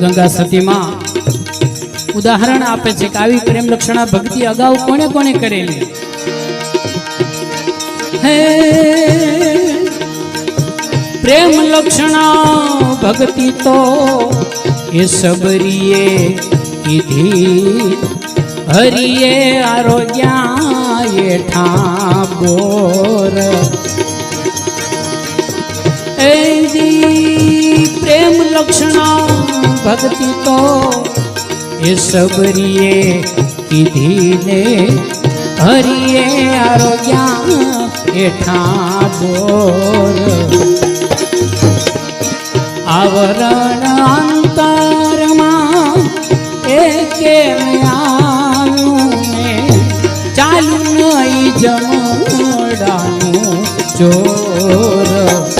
ગંગા સતીમાં ઉદાહરણ આપે છે કે આવી પ્રેમ લક્ષણા ભક્તિ અગાઉ કોને કોને કરેલી? હે, પ્રેમ લક્ષણા ભક્તિ તો એ સબરીએ કીધી. હરિયે આરોગ્યા એ ઠાકોર? એ પ્રેમ લક્ષણા ભક્તિ તો એ સબરીએ કીધીને હરિએ આરોગ્યા એઠા બોર. આવરણ અંતરમાં એ આવ્યું ને ચાલુ નહીં જમડાનું ચોર.